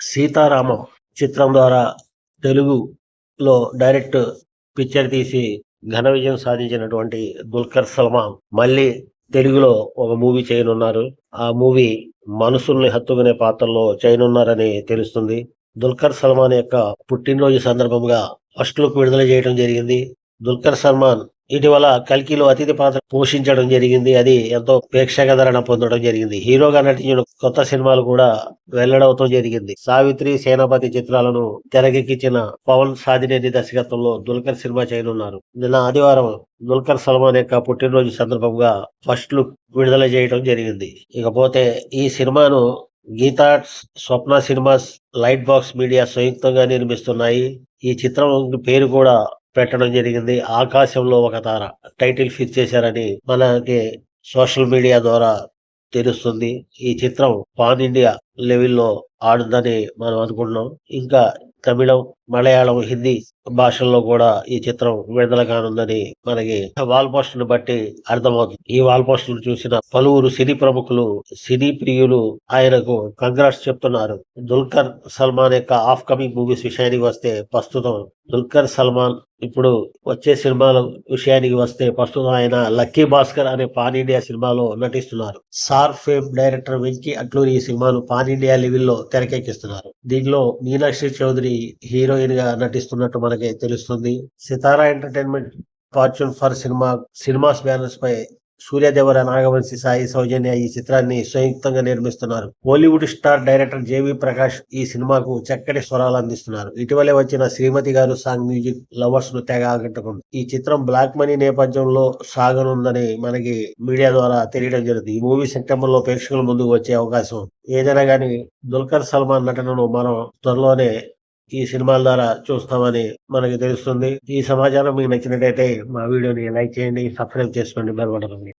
సీతారామం చిత్రం ద్వారా తెలుగులో డైరెక్ట్ పిక్చర్ తీసి ఘన విజయం సాధించినటువంటి దుల్కర్ సల్మాన్ మళ్ళీ తెలుగులో ఒక మూవీ చేయనున్నారు. ఆ మూవీ మనసుల్ని హత్తుకునే పాత్రలో చేయనున్నారని తెలుస్తుంది. దుల్కర్ సల్మాన్ యొక్క పుట్టినరోజు సందర్భంగా ఫస్ట్ లుక్ విడుదల చేయడం జరిగింది. దుల్కర్ సల్మాన్ ఇటీవల కల్కిలో అతిథి పాత్ర పోషించడం జరిగింది. అది ఎంతో ప్రేక్షకాదరణ పొందడం జరిగింది. హీరోగా నటించిన కొత్త సినిమాలు కూడా వెల్లడవటం జరిగింది. సావిత్రి సేనాపతి చిత్రాలను తెరకెక్కించిన పవన్ సాధినేని దర్శకత్వంలో దుల్కర్ సినిమా చేయనున్నారు. నిన్న ఆదివారం దుల్కర్ సల్మాన్ యొక్క పుట్టినరోజు సందర్భంగా ఫస్ట్ లుక్ విడుదల చేయడం జరిగింది. ఇకపోతే ఈ సినిమాను Geetha Swapna cinemas light box media సంయుక్తంగా నిర్మిస్తున్నాయి. ఈ చిత్రం పేరు కూడా పెట్టడం జరిగింది. ఆకాశంలో ఒక తార టైటిల్ ఫిక్స్ చేశారని మనకి సోషల్ మీడియా ద్వారా తెలుస్తుంది. ఈ చిత్రం పాన్ ఇండియా లెవెల్లో ఆడుందని మనం అనుకుంటున్నాం. ఇంకా తమిళం మలయాళం హిందీ భాషల్లో కూడా ఈ చిత్రం విడుదల కానుందని మనకి వాల్ పోస్టర్ బట్టి అర్థమవుతుంది. ఈ వాల్ పోస్టర్ చూసిన పలువురు సినీ ప్రముఖులు సినీ ప్రియులు ఆయనకు కంగ్రాట్స్ చెప్తున్నారు. దుల్కర్ సల్మాన్ యొక్క ఆఫ్ కమింగ్ మూవీస్ విషయానికి వస్తే ప్రస్తుతం దుల్కర్ సల్మాన్ ఇప్పుడు వచ్చే సినిమాల విషయానికి వస్తే ప్రస్తుతం ఆయన లక్కీ భాస్కర్ అనే పాన్ ఇండియా సినిమాలో నటిస్తున్నారు. Sir fame director Venky Atluri ఈ సినిమాను పాన్ ఇండియా లెవెల్లో తెరకెక్కిస్తున్నారు. దీనిలో మీనాక్షి చౌదరి హీరోయిన్గా నటిస్తున్నట్టు మనకి తెలుస్తుంది. Sithara entertainment fortune four cinema cinemas banners పై సూర్యదేవర నాగవంశి సాయి సౌజన్య ఈ చిత్రాన్ని సంయుక్తంగా నిర్మిస్తున్నారు. Bollywood star director JV Prakash ఈ సినిమాకు చక్కటి స్వరాలు అందిస్తున్నారు. ఇటీవలే వచ్చిన శ్రీమతి గారు సాంగ్ మ్యూజిక్ లవర్స్ను తెగ ఆకట్టుకుంది. ఈ చిత్రం బ్లాక్ మనీ నేపథ్యంలో సాగనుందని మనకి మీడియా ద్వారా తెలియడం జరుగుతుంది ఈ మూవీ సెప్టెంబర్లో ప్రేక్షకుల ముందుకు వచ్చే అవకాశం ఏదైనా కానీ దుల్కర్ సల్మాన్ నటనను మనం త్వరలోనే ఈ సినిమాల ద్వారా చూస్తామని మనకి తెలుస్తుంది. ఈ సమాచారం మీకు నచ్చినట్టయితే మా వీడియోని లైక్ చేయండి సబ్స్క్రైబ్ చేసుకోండి బెల్ బటన్